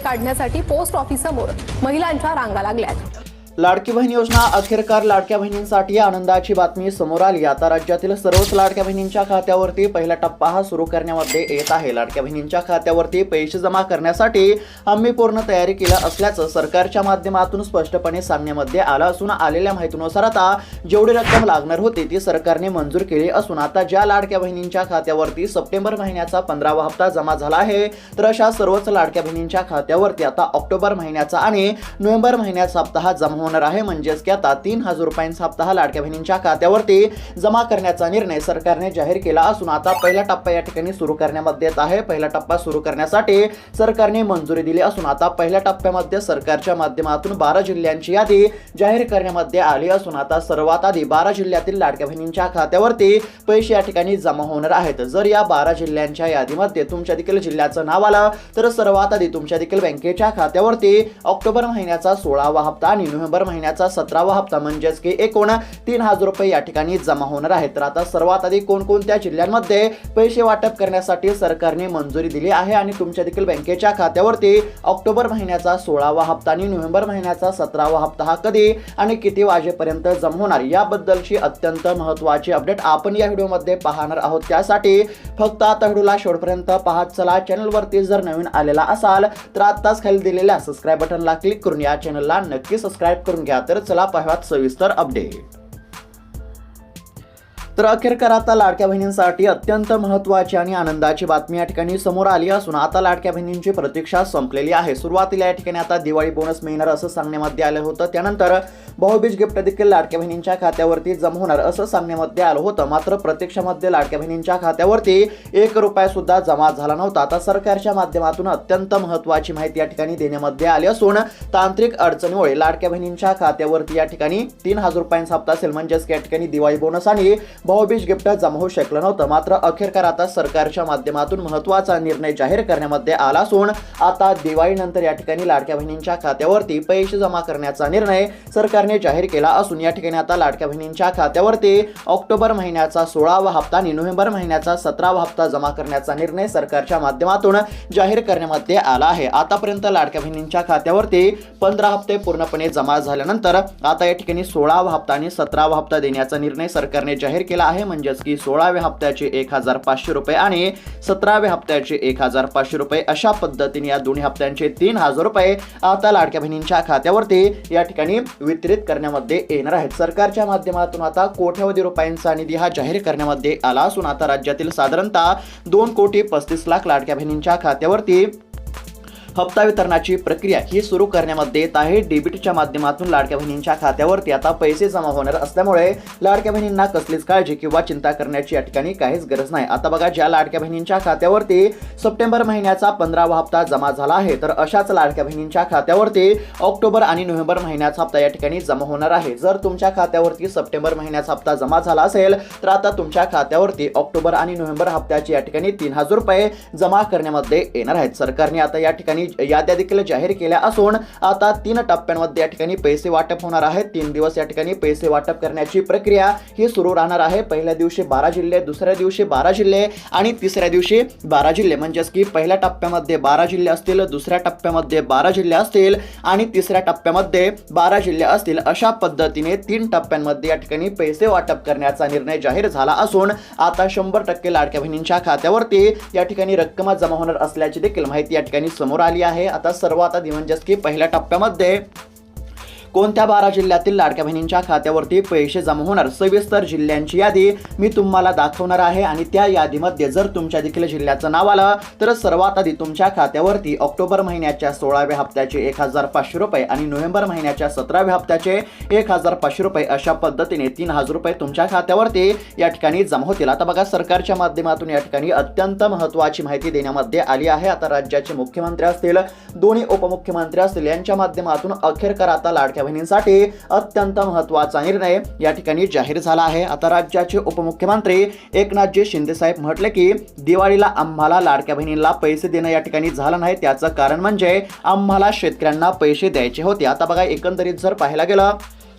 काढण्यासाठी पोस्ट ऑफिससमोर महिलांच्या रांगा लागल्या लाडकी बहीण योजना अखेरकार लाडक्या बहिणींसाठी आनंदाची बातमी समोर आली. आता राज्यातील सर्वच लाडक्या बहिणींच्या खात्यावरती पहिला टप्पा हा सुरू करण्यामध्ये येत आहे. लाडक्या बहिणींच्या खात्यावरती पैसे जमा करण्यासाठी आम्ही पूर्ण तयारी केलं असल्याचं सरकारच्या माध्यमातून स्पष्टपणे सांगण्यामध्ये आलं असून आलेल्या माहितीनुसार आता जेवढी रक्कम लागणार होती ती सरकारने मंजूर केली असून आता ज्या लाडक्या बहिणींच्या खात्यावरती सप्टेंबर महिन्याचा पंधरावा हप्ता जमा झाला आहे तर अशा सर्वच लाडक्या बहिणींच्या खात्यावरती आता ऑक्टोबर महिन्याचा आणि नोव्हेंबर महिन्याचा हप्ता हा जमा होणार आहे. म्हणजेच की आता तीन हजार रुपयांचा हप्ता हा लाडक्या बहिणींच्या खात्यावरती जमा करण्याचा निर्णय सरकारने जाहीर केला असून आता पहिला टप्पा या ठिकाणी सुरू करण्यामध्ये येत आहे. पहिला टप्पा सुरू करण्यासाठी सरकारने मंजुरी दिली असून आता पहिल्या टप्प्यामध्ये सरकारच्या माध्यमातून बारा जिल्ह्यांची यादी जाहीर करण्यामध्ये आली असून आता सर्वात आधी बारा जिल्ह्यातील लाडक्या बहिणींच्या खात्यावरती पैसे या ठिकाणी जमा होणार आहेत. जर या बारा जिल्ह्यांच्या यादीमध्ये तुमच्या देखील जिल्ह्याचं नाव आलं तर सर्वात आधी तुमच्या देखील बँकेच्या खात्यावरती ऑक्टोबर महिन्याचा सोळावा हप्ता आणि नोव्हेंबर महिन्याचा सतरावा हप्ता म्हणजेच की एकूण तीन हजार रुपये या ठिकाणी जमा होणार आहेत. तर आता सर्वात आधी कोणकोणत्या जिल्ह्यांमध्ये पैसे वाटप करण्यासाठी सरकारने मंजुरी दिली आहे आणि तुमच्या देखील बँकेच्या खात्यावरती ऑक्टोबर महिन्याचा सोळावा हप्ता आणि नोव्हेंबर महिन्याचा सतरावा हप्ता हा कधी आणि किती वाजेपर्यंत जमा होणार याबद्दलची अत्यंत महत्त्वाची अपडेट आपण या व्हिडिओमध्ये पाहणार आहोत. त्यासाठी फक्त आता व्हिडिओला शेवटपर्यंत पाहत चला. चॅनलवरती जर नवीन आलेला असाल तर आत्ताच खाली दिलेल्या सबस्क्राईब बटनला क्लिक करून या चॅनलला नक्की सबस्क्राईब करून घ्या. तर चला पाहूयात सविस्तर अपडेट तर अखेरकर आता लाडक्या बहिणींसाठी अत्यंत महत्त्वाची आणि आनंदाची बातमी या ठिकाणी समोर आली असून आता लाडक्या बहिणींची प्रतीक्षा संपलेली आहे. सुरुवातीला या ठिकाणी आता दिवाळी बोनस मिळणार असं सांगण्यामध्ये आलं होतं. त्यानंतर भाऊबीज गिफ्ट देखील लाडक्या बहिणींच्या खात्यावरती जमा होणार असं सांगण्यामध्ये आलं होतं. मात्र प्रत्यक्षामध्ये लाडक्या बहिणींच्या खात्यावरती एक रुपया सुद्धा जमा झाला नव्हता. आता सरकारच्या माध्यमातून अत्यंत महत्त्वाची माहिती या ठिकाणी देण्यामध्ये आली असून तांत्रिक अडचणीमुळे लाडक्या बहिणींच्या खात्यावरती या ठिकाणी तीन हजार रुपयांचा हप्ता असेल म्हणजेच या ठिकाणी दिवाळी बोनस आणि भाऊबीज गिफ्ट जमा होऊ शकलं नव्हतं. मात्र अखेरकार आता सरकारच्या माध्यमातून महत्त्वाचा निर्णय जाहीर करण्यामध्ये आला असून आता दिवाळीनंतर या ठिकाणी लाडक्या बहिणींच्या खात्यावरती पैसे जमा करण्याचा निर्णय सरकारने जाहीर केला असून या ठिकाणी आता लाडक्या बहिणींच्या खात्यावरती ऑक्टोबर महिन्याचा सोळावा हप्ता आणि नोव्हेंबर महिन्याचा सतरावा हप्ता जमा करण्याचा निर्णय सरकारच्या माध्यमातून जाहीर करण्यामध्ये आला आहे. आतापर्यंत लाडक्या बहिणींच्या खात्यावरती पंधरा हप्ते पूर्णपणे जमा झाल्यानंतर आता या ठिकाणी सोळावा हप्ता आणि सतरावा हप्ता देण्याचा निर्णय सरकारने जाहीर केला आहे. म्हणजेच की सोळाव्या हप्त्याचे एक हजार पाचशे रुपये आणि सतराव्या हप्त्याचे एक हजार पाचशे रुपये अशा पद्धतीने या दोन्ही हप्त्यांचे तीन हजार रुपये आता लाडक्या बहिणींच्या खात्यावरती या ठिकाणी वितरित करण्यामध्ये येणार आहेत. सरकारच्या माध्यमातून आता कोट्यावधी रुपयांचा निधी हा जाहीर करण्यामध्ये आला असून आता राज्यातील साधारणतः दोन कोटी पस्तीस लाख लाडक्या बहिणींच्या खात्यावरती हप्ता वितरणाची प्रक्रिया ही सुरू करण्यामध्ये येत आहे. डेबिटच्या माध्यमातून लाडक्या बहिणींच्या खात्यावरती आता पैसे जमा होणार असल्यामुळे लाडक्या बहिणींना कसलीच काळजी किंवा चिंता करण्याची या ठिकाणी काहीच गरज नाही. आता बघा ज्या लाडक्या बहिणींच्या खात्यावरती सप्टेंबर महिन्याचा पंधरावा हप्ता जमा झाला आहे तर अशाच लाडक्या बहिणींच्या खात्यावरती ऑक्टोबर आणि नोव्हेंबर महिन्याचा हप्ता या ठिकाणी जमा होणार आहे. जर तुमच्या खात्यावरती सप्टेंबर महिन्याचा हप्ता जमा झाला असेल तर आता तुमच्या खात्यावरती ऑक्टोबर आणि नोव्हेंबर हप्त्याची या ठिकाणी तीन हजार रुपये जमा करण्यामध्ये येणार आहेत. सरकारने आता या ठिकाणी याद्या देखील जाहीर केल्या असून आता तीन टप्प्यांमध्ये या ठिकाणी पैसे वाटप होणार आहे तीन दिवस या ठिकाणी पैसे वाटप करण्याची प्रक्रिया ही सुरू राहणार आहे. पहिल्या दिवशी बारा जिल्हे दुसऱ्या दिवशी बारा जिल्हे आणि तिसऱ्या दिवशी बारा जिल्हे. म्हणजेच की पहिल्या टप्प्यामध्ये बारा जिल्हे असतील दुसऱ्या टप्प्यामध्ये बारा जिल्हे असतील आणि तिसऱ्या टप्प्यामध्ये बारा जिल्हे असतील अशा पद्धतीने तीन टप्प्यांमध्ये या ठिकाणी पैसे वाटप करण्याचा निर्णय जाहीर झाला असून आता शंभर टक्के लाडक्या बहिणींच्या खात्यावरती या ठिकाणी रक्कम जमा होणार असल्याची देखील माहिती या ठिकाणी समोर आली आहे. आता सर्व आता दिवंजस्की की पहिल्या टप्प्यामध्ये कोणत्या बारा जिल्ह्यातील लाडक्या बहिणींच्या खात्यावरती पैसे जमा होणार? सविस्तर जिल्ह्यांची यादी मी तुम्हाला दाखवणार आहे आणि त्या यादीमध्ये जर तुमच्या देखील जिल्ह्याचं नाव आलं तर सर्वात आधी तुमच्या खात्यावरती ऑक्टोबर महिन्याच्या सोळाव्या हप्त्याचे एक हजार पाचशे रुपये आणि नोव्हेंबर महिन्याच्या सतराव्या हप्त्याचे एक हजार पाचशे रुपये अशा पद्धतीने तीन हजार रुपये तुमच्या खात्यावरती या ठिकाणी जमा होतील. आता बघा सरकारच्या माध्यमातून या ठिकाणी अत्यंत महत्त्वाची माहिती देण्यामध्ये आली आहे. आता राज्याचे मुख्यमंत्री असतील दोन्ही उपमुख्यमंत्री असतील यांच्या माध्यमातून अखेरकर आता लाडक्या बहिणींसाठी अत्यंत महत्त्वाचा निर्णय या ठिकाणी जाहीर झाला आहे. आता राज्याचे उपमुख्यमंत्री एकनाथजी शिंदेसाहेब म्हटले की दिवाळीला आम्हाला लाडक्या बहिणींना पैसे देणं या ठिकाणी झालं नाही. त्याचं कारण म्हणजे आम्हाला शेतकऱ्यांना पैसे द्यायचे होते. आता बघा एकंदरीत जर पाहायला गेलं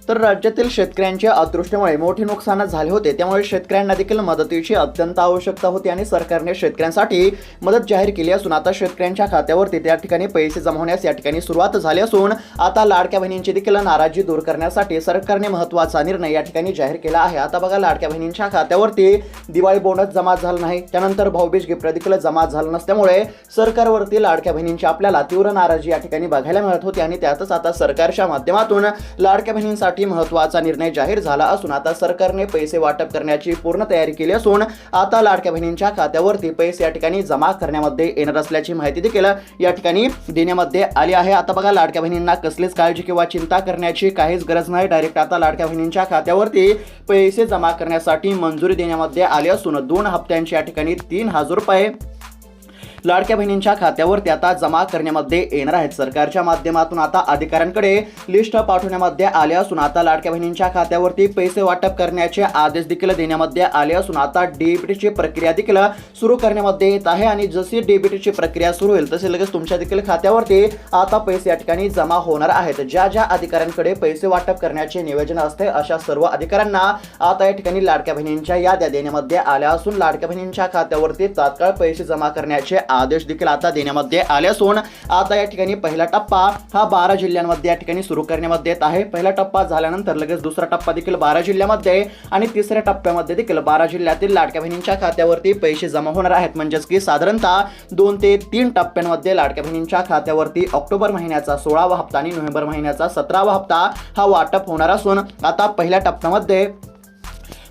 तर राज्यातील शेतकऱ्यांच्या अदृष्ट्यामुळे मोठे नुकसान झाले होते. त्यामुळे शेतकऱ्यांना देखील मदतीची अत्यंत आवश्यकता होती आणि सरकारने शेतकऱ्यांसाठी मदत जाहीर केली असून आता शेतकऱ्यांच्या खात्यावरती त्या ठिकाणी पैसे जमा होण्यास या ठिकाणी सुरुवात झाली असून आता लाडक्या बहिणींची देखील नाराजी दूर करण्यासाठी सरकारने महत्त्वाचा निर्णय या ठिकाणी जाहीर केला आहे. आता बघा लाडक्या बहिणींच्या खात्यावरती दिवाळी बोनस जमा झाला नाही. त्यानंतर भाऊबीज गिफ्ट देखील जमा झालं नसल्यामुळे सरकारवरती लाडक्या बहिणींची आपल्याला तीव्र नाराजी या ठिकाणी बघायला मिळत होती आणि त्यातच आता सरकारच्या माध्यमातून लाडक्या बहिणींसाठी महत्त्वाचा निर्णय जाहीर झाला असून आता सरकारने पैसे वाटप करण्याची पूर्ण तयारी केली असून आता लाडक्या बहिणींच्या खात्यावरती पैसे या ठिकाणी जमा करण्यामध्ये येणार असल्याची माहिती देखील या ठिकाणी देण्यामध्ये आली आहे. आता बघा लाडक्या बहिणींना कसलीच काळजी किंवा चिंता करण्याची काहीच गरज नाही. डायरेक्ट आता लाडक्या बहिणींच्या खात्यावरती पैसे जमा करण्यासाठी मंजुरी देण्यामध्ये आली असून दोन हप्त्यांची या ठिकाणी तीन हजार रुपये लाडक्या बहिणींच्या खात्यावरती आता जमा करण्यामध्ये येणार आहेत. सरकारच्या माध्यमातून आता अधिकाऱ्यांकडे लिस्ट पाठवण्यामध्ये आले असून आता लाडक्या बहिणींच्या खात्यावरती पैसे वाटप करण्याचे आदेश देखील देण्यामध्ये आले असून आता डीबीटीची प्रक्रिया देखील सुरू करण्यामध्ये येत आहे आणि जशी डीबीटीची प्रक्रिया सुरू होईल तसे लगेच तुमच्या देखील खात्यावरती आता पैसे या ठिकाणी जमा होणार आहेत. ज्या ज्या अधिकाऱ्यांकडे पैसे वाटप करण्याचे नियोजन असते अशा सर्व अधिकाऱ्यांना आता या ठिकाणी लाडक्या बहिणींच्या याद्या देण्यामध्ये आल्या असून लाडक्या बहिणींच्या खात्यावरती तात्काळ पैसे जमा करण्याचे आदेश देखील आता देण्यामध्ये आले असून आता या ठिकाणी पहिला टप्पा हा बारा जिल्ह्यांमध्ये या ठिकाणी सुरू करण्यामध्ये येत आहे. पहिला टप्पा झाल्यानंतर लगेच दुसरा टप्पा देखील बारा जिल्ह्यामध्ये आणि तिसऱ्या टप्प्यामध्ये देखील बारा जिल्ह्यातील लाडक्या बहिणींच्या खात्यावरती पैसे जमा होणार आहेत. म्हणजेच की साधारणतः दोन ते तीन टप्प्यांमध्ये लाडक्या बहिणींच्या खात्यावरती ऑक्टोबर महिन्याचा सोळावा हप्ता आणि नोव्हेंबर महिन्याचा सतरावा हप्ता हा वाटप होणार असून आता पहिल्या टप्प्यामध्ये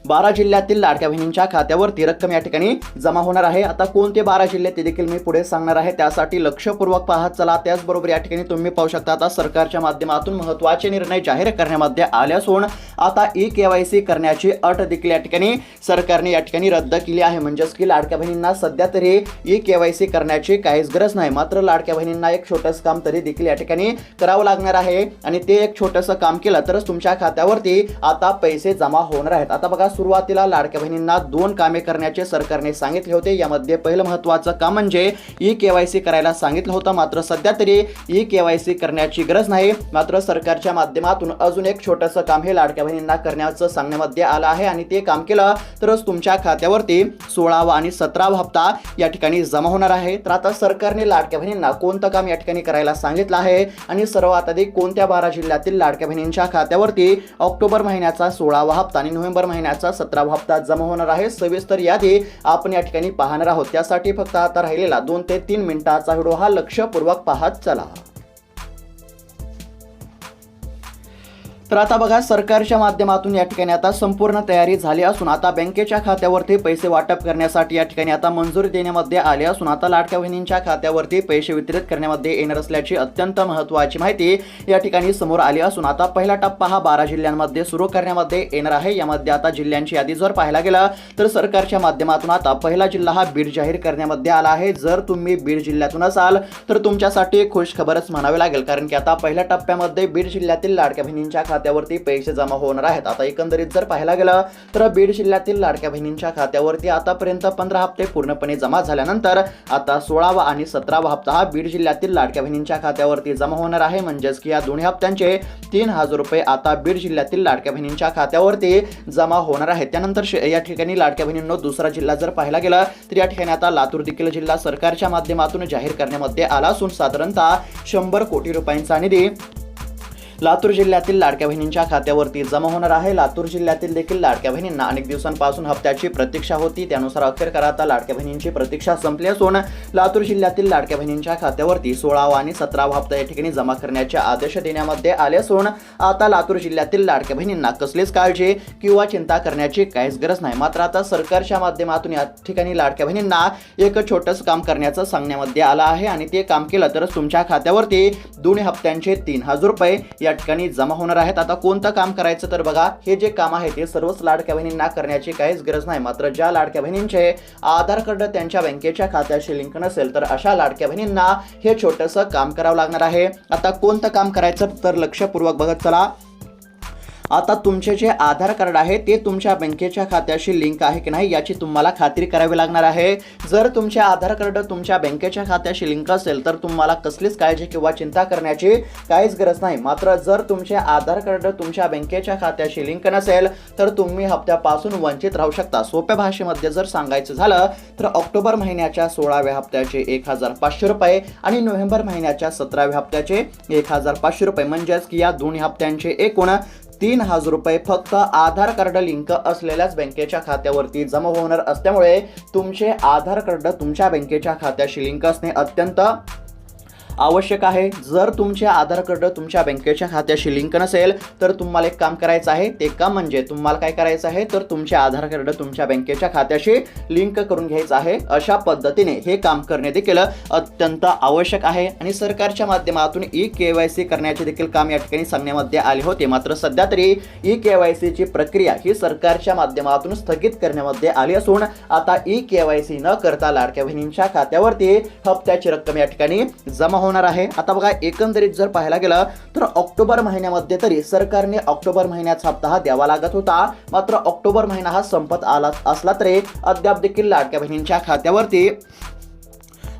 बारा जिल्ह्यातील लाडक्या बहिणींच्या खात्यावरती रक्कम या ठिकाणी जमा होणार आहे. आता कोणते बारा जिल्हे ते देखील मी पुढे सांगणार आहे. त्यासाठी लक्षपूर्वक पाहत चला. त्याचबरोबर या ठिकाणी तुम्ही पाहू शकता आता सरकारच्या माध्यमातून महत्त्वाचे निर्णय जाहीर करण्यामध्ये आले असून आता ई के वाय सी करण्याची अट देखील या ठिकाणी सरकारने या ठिकाणी रद्द केली आहे. म्हणजेच की लाडक्या बहिणींना सध्या तरी ई के वाय सी करण्याची काहीच गरज नाही. मात्र लाडक्या बहिणींना एक छोटंसं काम तरी देखील या ठिकाणी करावं लागणार आहे. आणि ते एक छोटंसं काम केलं तरच तुमच्या खात्यावरती आता पैसे जमा होणार आहेत. आता बघा सुरुवातीला लाडक्या बहिणींना दोन कामे करण्याचे सरकारने सांगितले होते. यामध्ये पहिलं महत्त्वाचं काम म्हणजे ई के वाय सी करायला सांगितलं होतं. मात्र सध्या तरी ई के वाय सी करण्याची गरज नाही. मात्र सरकारच्या माध्यमातून अजून एक छोटंसं काम हे लाडक्या बहिणींना करण्याचं सांगण्यामध्ये आलं आहे. आणि ते काम केलं तरच तुमच्या खात्यावरती सोळावा आणि सतरावा हप्ता या ठिकाणी जमा होणार आहे. तर आता सरकारने लाडक्या बहिणींना कोणतं काम या ठिकाणी करायला सांगितलं आहे? आणि सर्वात अधिक कोणत्या बारा जिल्ह्यातील लाडक्या बहिणींच्या खात्यावरती ऑक्टोबर महिन्याचा सोळावा हप्ता आणि नोव्हेंबर महिन्याचा सतरावा हप्ता जमा होणार आहे. सविस्तर यादी आपण या ठिकाणी पाहणार आहोत. त्यासाठी फक्त आता राहिलेला दोन ते तीन मिनिटाचा व्हिडिओ हा लक्षपूर्वक पाहत चला. तर आता बघा सरकारच्या माध्यमातून या ठिकाणी आता संपूर्ण तयारी झाली असून आता बँकेच्या खात्यावरती पैसे वाटप करण्यासाठी या ठिकाणी आता मंजुरी देण्यामध्ये आली असून आता लाडक्या बहिणींच्या खात्यावरती पैसे वितरित करण्यामध्ये येणार असल्याची अत्यंत महत्त्वाची माहिती या ठिकाणी समोर आली असून आता पहिला टप्पा हा बारा जिल्ह्यांमध्ये सुरू करण्यामध्ये येणार आहे. यामध्ये आता जिल्ह्यांची यादी जर पाहायला गेलं तर सरकारच्या माध्यमातून आता पहिला जिल्हा हा बीड जाहीर करण्यामध्ये आला आहे. जर तुम्ही बीड जिल्ह्यातून असाल तर तुमच्यासाठी खुश खबरच म्हणावी लागेल कारण की आता पहिल्या टप्प्यामध्ये बीड जिल्ह्यातील लाडक्या बहिणींच्या खात्यावरती पैसे जमा होणार आहेत. आता एकंदरीत जर पाहायला गेलं तर बीड जिल्ह्यातील लाडक्या बहिणींच्या खात्यावरती आतापर्यंत पंधरा हप्ते पूर्णपणे जमा झाल्यानंतर आता सोळावा आणि सतरावा हप्ता हा बीड जिल्ह्यातील लाडक्या बहिणींच्या खात्यावरती जमा होणार आहे. म्हणजेच की या दोन्ही हप्त्यांचे तीन हजार रुपये आता बीड जिल्ह्यातील लाडक्या बहिणींच्या खात्यावरती जमा होणार आहेत. त्यानंतर श- या ठिकाणी लाडक्या बहिणींनो दुसरा जिल्हा जर पाहायला गेला तर या ठिकाणी आता लातूर देखील जिल्हा सरकारच्या माध्यमातून जाहीर करण्यामध्ये आला असून साधारणतः शंभर कोटी रुपयांचा निधी लातूर जिल्ह्यातील लाडक्या बहिणींच्या खात्यावरती जमा होणार आहे. लातूर जिल्ह्यातील देखील लाडक्या बहिणींना अनेक दिवसांपासून हप्त्याची प्रतीक्षा होती. त्यानुसार अखेर करा आता लाडक्या बहिणींची प्रतीक्षा संपली असून लातूर जिल्ह्यातील लाडक्या बहिणींच्या खात्यावरती सोळावा आणि सतरावा हप्ता या ठिकाणी जमा करण्याचे आदेश देण्यामध्ये आले असून आता लातूर जिल्ह्यातील लाडक्या बहिणींना कसलीच काळजी किंवा चिंता करण्याची काहीच गरज नाही. मात्र आता सरकारच्या माध्यमातून या ठिकाणी लाडक्या बहिणींना एक छोटंसं काम करण्याचं सांगण्यामध्ये आलं आहे आणि ते काम केलं तरच तुमच्या खात्यावरती दोन्ही हप्त्यांचे तीन हजार रुपये या ठिकाणी जमा होणार आहेत. आता कोणतं काम करायचं तर बघा हे जे काम आहे ते सर्वच लाडक्या बहिणींना करण्याची काहीच गरज नाही. मात्र ज्या लाडक्या बहिणींचे आधार कार्ड त्यांच्या बँकेच्या खात्याशी लिंक नसेल तर अशा लाडक्या बहिणींना हे छोटंसं काम करावं लागणार आहे. आता कोणतं काम करायचं तर लक्षपूर्वक बघत चला. आता तुमचे जे आधार कार्ड आहे ते तुमच्या बँकेच्या खात्याशी लिंक आहे की नाही याची तुम्हाला खात्री करावी लागणार आहे. जर तुमचे आधार कार्ड तुमच्या बँकेच्या खात्याशी लिंक असेल तर तुम्हाला कसलीच काळजी किंवा चिंता करण्याची काहीच गरज नाही. मात्र जर तुमचे आधार कार्ड तुमच्या बँकेच्या खात्याशी लिंक नसेल तर तुम्ही हप्त्यापासून वंचित राहू शकता. सोप्या भाषेमध्ये जर सांगायचं झालं तर ऑक्टोबर महिन्याच्या सोळाव्या हप्त्याचे एक हजार पाचशे रुपये आणि नोव्हेंबर महिन्याच्या सतराव्या हप्त्याचे एक हजार पाचशे रुपये. म्हणजेच की या दोन्ही हप्त्यांचे एकूण तीन हजार रुपये फक्त आधार कार्ड लिंक असलेल्याच बँकेच्या खात्यावरती जमा होणार असल्यामुळे तुमचे आधार कार्ड तुमच्या बँकेच्या खात्याशी लिंक असणे अत्यंत आवश्यक आहे. जर तुमचे आधार कार्ड तुमच्या बँकेच्या खात्याशी लिंक नसेल तर तुम्हाला एक काम करायचं आहे. ते काम म्हणजे तुम्हाला काय करायचं आहे? तर तुमचे आधार कार्ड तुमच्या बँकेच्या खात्याशी लिंक करून घ्यायचं आहे. अशा पद्धतीने हे काम करणे देखील अत्यंत आवश्यक आहे. आणि सरकारच्या माध्यमातून ई के वाय सी करण्याचे देखील काम या ठिकाणी सांगण्यामध्ये आले होते. मात्र सध्या तरी ई के वाय सीची प्रक्रिया ही सरकारच्या माध्यमातून स्थगित करण्यामध्ये आली असून आता ई के वाय सी न करता लाडक्या बहिणींच्या खात्यावरती हप्त्याची रक्कम या ठिकाणी जमा होणार होणार आहे. आता बघा एकंदरीत जर पाहायला गेलं तर ऑक्टोबर महिन्यामध्ये तरी सरकारने ऑक्टोबर महिन्याचा हप्ता हा द्यावा लागत होता. मात्र ऑक्टोबर महिना हा संपत आला असला तरी अद्याप देखील लाडक्या बहिणींच्या खात्यावरती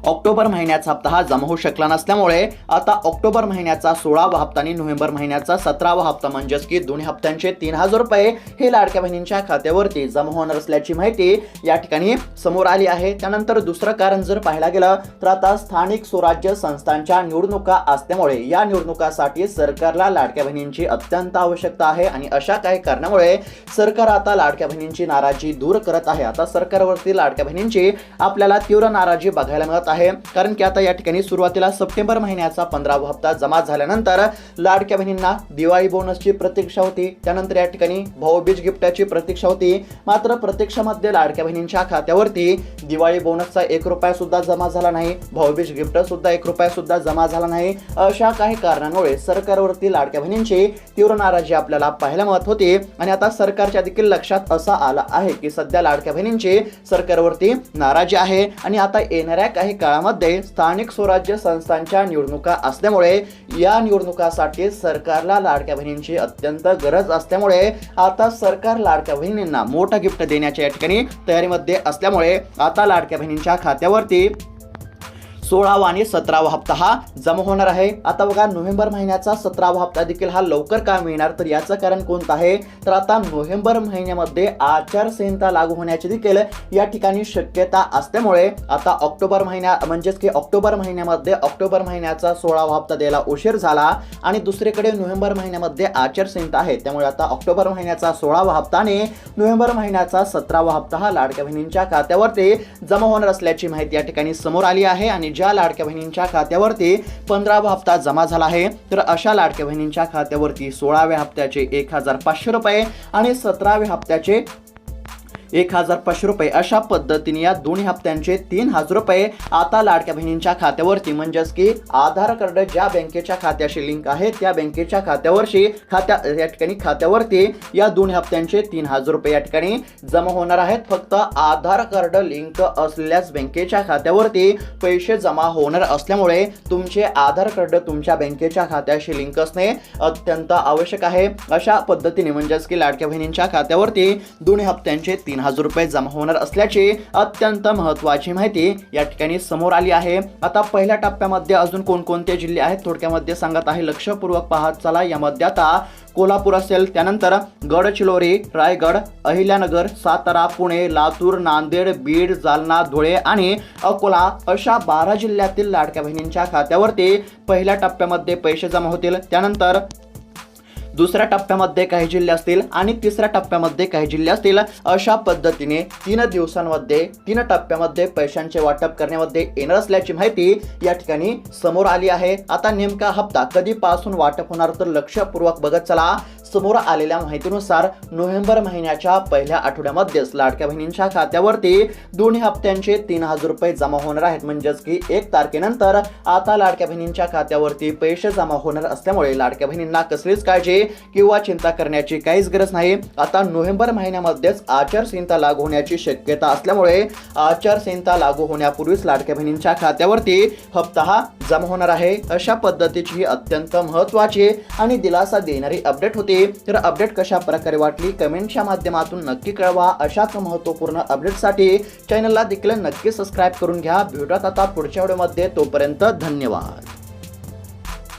ऑक्टोबर महिन्याचा हप्ता हा जमा होऊ शकला नसल्यामुळे आता ऑक्टोबर महिन्याचा सोळावा हप्ता आणि नोव्हेंबर महिन्याचा सतरावा हप्ता म्हणजेच की दोन्ही हप्त्यांचे तीन हजार रुपये हे लाडक्या बहिणींच्या खात्यावरती जमा होणार असल्याची माहिती या ठिकाणी समोर आली आहे. त्यानंतर दुसरं कारण जर पाहायला गेलं तर आता स्थानिक स्वराज्य संस्थांच्या निवडणुका असल्यामुळे या निवडणुकासाठी सरकारला लाडक्या बहिणींची अत्यंत आवश्यकता आहे आणि अशा काही कारणामुळे सरकार आता लाडक्या बहिणींची नाराजी दूर करत आहे. आता सरकारवरती लाडक्या बहिणींची आपल्याला तीव्र नाराजी बघायला मिळत आहे. कारण की आता या ठिकाणी सुरुवातीला सप्टेंबर महिन्याचा पंधरावा हप्ता जमा झाल्यानंतर लाडक्या बहिणींना दिवाळी बोनसची प्रतीक्षा होती. त्यानंतर या ठिकाणी भाऊबीज गिफ्टची प्रतीक्षा होती. मात्र प्रत्यक्षामध्ये लाडक्या बहिणींच्या खात्यावरती दिवाळी बोनसचा एक रुपया सुद्धा जमा झाला नाही. भाऊबीज गिफ्ट सुद्धा एक रुपया सुद्धा जमा झाला नाही. अशा काही कारणांमुळे सरकारवरती लाडक्या बहिणींची तीव्र नाराजी आपल्याला पाहायला मिळत होती. आणि आता सरकारच्या देखील लक्षात असं आलं आहे की सध्या लाडक्या बहिणींची सरकारवरती नाराजी आहे. आणि आता येणाऱ्या काही काळामध्ये स्थानिक स्वराज्य संस्थांच्या निवडणुका असल्यामुळे या निवडणुकासाठी सरकारला लाडक्या बहिणींची अत्यंत गरज असल्यामुळे आता सरकार लाडक्या बहिणींना मोठं गिफ्ट देण्याच्या या ठिकाणी तयारीमध्ये असल्यामुळे आता लाडक्या बहिणींच्या खात्यावरती सोळावा आणि सतरावा हप्ता हा जमा होणार आहे. आता बघा नोव्हेंबर महिन्याचा सतरावा हप्ता देखील हा लवकर का मिळणार? तर याचं कारण कोणतं आहे? तर आता नोव्हेंबर महिन्यामध्ये आचारसंहिता लागू होण्याची देखील या ठिकाणी शक्यता असल्यामुळे आता ऑक्टोबर महिन्या म्हणजेच की ऑक्टोबर महिन्यामध्ये ऑक्टोबर महिन्याचा सोळावा हप्ता द्यायला उशीर झाला आणि दुसरीकडे नोव्हेंबर महिन्यामध्ये आचारसंहिता आहे. त्यामुळे आता ऑक्टोबर महिन्याचा सोळावा हप्ता आणि नोव्हेंबर महिन्याचा सतरावा हप्ता हा लाडक्या बहिणींच्या खात्यावरती जमा होणार असल्याची माहिती या ठिकाणी समोर आली आहे आणि ज्या लाडक्या बहिणींच्या खात्यावरती पंधरावा हप्ता जमा झाला आहे तर अशा लाडक्या बहिणींच्या खात्यावरती सोळाव्या हप्त्याचे एक हजार पाचशे रुपये आणि सतराव्या हप्त्याचे एक हजार पाचशे रुपये अशा पद्धतीने या दोन्ही हप्त्यांचे तीन हजार रुपये आता लाडक्या बहिणींच्या खात्यावरती. म्हणजेच की आधार कार्ड ज्या बँकेच्या खात्याशी लिंक आहे त्या बँकेच्या खात्यावरशी खात्या या ठिकाणी खात्यावरती या दोन्ही हप्त्यांचे तीन हजार रुपये या ठिकाणी जमा होणार आहेत. फक्त आधार कार्ड लिंक असल्यास बँकेच्या खात्यावरती पैसे जमा होणार असल्यामुळे तुमचे आधार कार्ड तुमच्या बँकेच्या खात्याशी लिंक असणे अत्यंत आवश्यक आहे. अशा पद्धतीने म्हणजेच की लाडक्या बहिणींच्या खात्यावरती दोन्ही हप्त्यांचे तीन हजार रुपये जमा होणार असल्याची अत्यंत महत्वाची माहिती या ठिकाणी समोर आली आहे. आता पहिल्या टप्प्यामध्ये अजून कोणकोणते जिल्हे आहेत थोडक्यामध्ये सांगत आहे. लक्षपूर्वक पाहत चला. यामध्ये आता कोल्हापूर असेल त्यानंतर गडचिरोली रायगड अहिल्यानगर सातारा पुणे लातूर नांदेड बीड जालना धुळे आणि अकोला अशा बारा जिल्ह्यातील लाडक्या बहिणींच्या खात्यावरती पहिल्या टप्प्यामध्ये पैसे जमा होतील. त्यानंतर दुसऱ्या टप्प्यामध्ये काही जिल्हे असतील आणि तिसऱ्या टप्प्यामध्ये काही जिल्हे असतील अशा पद्धतीने तीन दिवसांमध्ये तीन टप्प्यामध्ये पैशांचे वाटप करण्यामध्ये येणार असल्याची माहिती या ठिकाणी समोर आली आहे. आता नेमका हप्ता कधीपासून वाटप होणार तर लक्षपूर्वक बघत चला. समोर आलेल्या माहितीनुसार नोव्हेंबर महिन्याच्या पहिल्या आठवड्यामध्येच लाडक्या बहिणींच्या खात्यावरती दोन्ही हप्त्यांचे तीन हजार रुपये जमा होणार आहेत. म्हणजेच की एक तारखेनंतर आता लाडक्या बहिणींच्या खात्यावरती पैसे जमा होणार असल्यामुळे लाडक्या बहिणींना कसलीच काळजी किंवा चिंता करण्याची काहीच गरज नाही. आता नोव्हेंबर महिन्यामध्येच आचारसंहिता लागू होण्याची शक्यता असल्यामुळे आचारसंहिता लागू होण्यापूर्वीच लाडक्या बहिणींच्या खात्यावरती हप्ता हा जमा होणार आहे. अशा पद्धतीची ही अत्यंत महत्वाची आणि दिलासा देणारी अपडेट होती होती. तर अपडेट कशा प्रकारे वाटली कमेंटच्या माध्यमातून नक्की कळवा. अशाच महत्त्वपूर्ण अपडेटसाठी चॅनलला देखील नक्की सबस्क्राईब करून घ्या. भेटूयात आता पुढच्या व्हिडिओमध्ये. तोपर्यंत धन्यवाद.